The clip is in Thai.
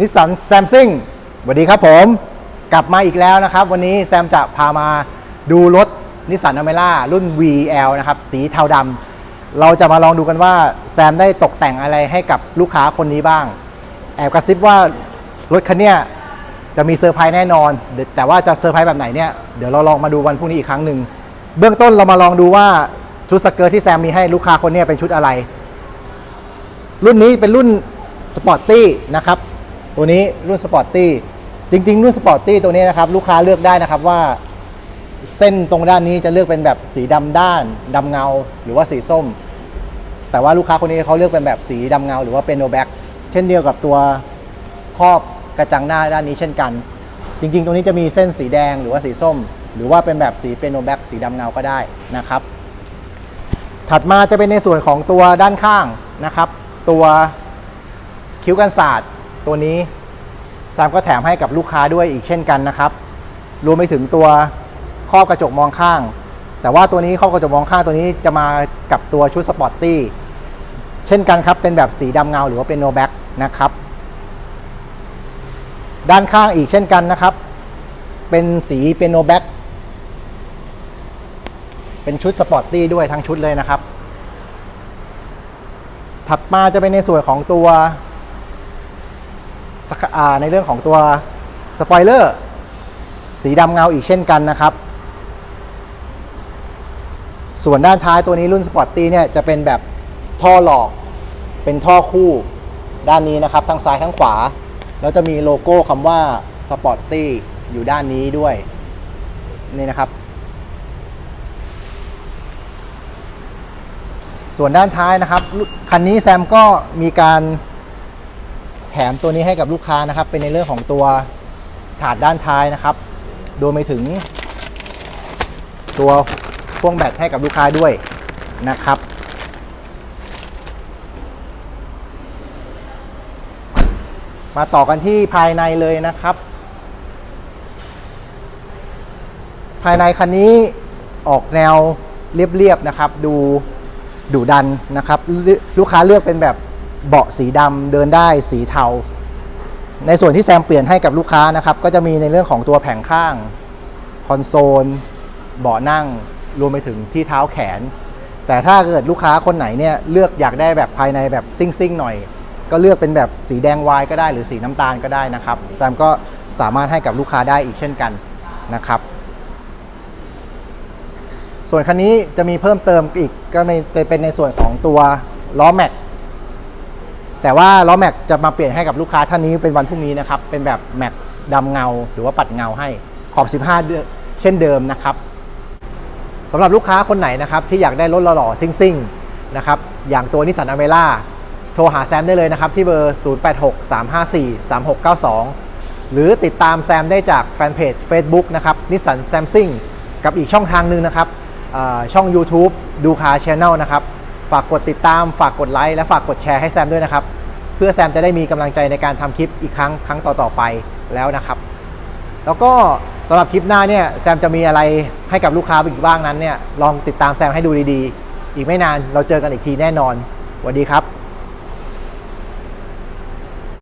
นิสสันแซมซิงสวัสดีครับผม กลับมาอีกแล้วนะครับ วันนี้แซมจะพามาดูรถนิสสันอเมร่ารุ่น VL นะครับ สีเทาดำเราจะมาลองดูกันว่า แซมได้ตกแต่งอะไรให้กับลูกค้าคนนี้บ้าง แอบกระซิบว่ารถคันเนี้ยจะมีเซอร์ไพรส์แน่นอน แต่ว่าจะเซอร์ไพรส์แบบไหนเนี่ยเดี๋ยวเราลองมาดูวันพรุ่งนี้อีกครั้งหนึ่งเบื้องต้นเรามาลองดูว่าชุดสเกิร์ตที่แซมมีให้ลูกค้าคนนี้เป็นชุดอะไร รุ่นนี้เป็นรุ่นสปอร์ตตี้นะครับ ตัวนี้รุ่นสปอร์ตตี้จริง ๆ รุ่นสปอร์ตตี้ตัวนี้นะครับลูกค้าเลือกได้นะครับว่า เส้นตรงด้านนี้จะเลือกเป็นแบบสีดำด้านดำเงา หรือว่าสีส้ม แต่ว่าลูกค้าคนนี้เขาเลือกเป็นแบบสีดำเงา หรือว่าเป็นโนแบ็กเช่นเดียวกับตัวครอบกระจังหน้าด้านนี้เช่นกัน จริง ๆ ตรงนี้จะมีเส้นสีแดงหรือว่าสีส้ม หรือว่าเป็นแบบสีเป็นโนแบ็กสีดำเงาก็ได้นะครับ ถัดมาจะเป็นในส่วนของตัวด้านข้างนะครับ ตัวคิ้วกันศาสตร์ตัวนี้ แซมก็แถมให้กับลูกค้าด้วยอีกเช่นกันนะครับ รวมไปถึงตัวครอบกระจกมองข้าง แต่ว่าตัวนี้ครอบกระจกมองข้างตัวนี้จะมากับตัวชุดสปอร์ตตี้เช่นกันครับ เป็นแบบสีดำเงาหรือว่าเป็นโนแบ็กนะครับ ด้านข้างอีกเช่นกันนะครับ เป็นสีเป็นโนแบ็กเป็นชุดสปอร์ตตี้ด้วยทั้งชุดเลยนะครับ ถัดมาจะเป็นในส่วนของตัว ในเรื่องของตัวสปอยเลอร์สีดำเงาอีกเช่นกันนะครับ ส่วนด้านท้ายตัวนี้รุ่นสปอร์ตตี้เนี่ยจะเป็นแบบท่อหลอก เป็นท่อคู่ด้านนี้นะครับ ทั้งซ้ายทั้งขวา แล้วจะมีโลโก้คำว่าสปอร์ตตี้อยู่ด้านนี้ด้วย นี่นะครับ ส่วนด้านท้ายนะครับ คันนี้แซมก็มีการ แถมตัวนี้ให้กับลูกค้านะครับ เป็นในเรื่องของตัวถาดด้านท้ายนะครับรวมไปถึง ตัวพ่วงแบตให้กับลูกค้าด้วยนะครับ มาต่อกันที่ภายในเลยนะครับ ภายในคันนี้ออกแนวเรียบๆนะครับ ดูดุดันนะครับ ลูกค้าเลือกเป็นแบบ เบาะสีดำเดินได้สีเทา ในส่วนที่แซมเปลี่ยนให้กับลูกค้านะครับ ก็จะมีในเรื่องของตัวแผงข้าง คอนโซล เบาะนั่ง รวมไปถึงที่เท้าแขน แต่ถ้าเกิดลูกค้าคนไหนเนี่ยเลือกอยากได้แบบภายในแบบซิ่งๆหน่อย ก็เลือกเป็นแบบสีแดงวายก็ได้หรือสีน้ำตาลก็ได้นะครับแซมก็สามารถให้กับลูกค้าได้อีกเช่นกันนะครับส่วนคันนี้จะมีเพิ่มเติมอีกก็ในจะเป็นในส่วนของตัวล้อแม็ก แต่ว่าล้อแม็กจะมาเปลี่ยนให้กับลูกค้าท่านนี้เป็นวันพรุ่งนี้นะครับ เป็นแบบแม็กดำเงา หรือว่าปัดเงาให้ขอบ 15เดือนเช่นเดิมนะครับสำหรับลูกค้าคนไหนนะครับที่อยากได้รถหล่อๆซิ่งๆนะครับอย่างตัวนิสสันอเมร่าโทรหาแซมได้เลยนะครับที่เบอร์ 0863543692 หรือติดตามแซมได้จากแฟนเพจ Facebook นะครับนิสสันแซมซิงกับอีกช่องทางหนึ่งนะครับช่อง YouTube ดูคาชแนลนะครับ ฝากกดติดตามฝากกดไลค์และฝากกดแชร์ให้แซมด้วยนะครับ เพื่อแซมจะได้มีกำลังใจในการทำคลิปอีกครั้งครั้งต่อๆไปแล้วนะครับ แล้วก็สำหรับคลิปหน้าเนี่ยแซมจะมีอะไรให้กับลูกค้าอีกบ้างนั้นเนี่ยลองติดตามแซมให้ดูดีๆ อีกไม่นานเราเจอกันอีกทีแน่นอนสวัสดีครับ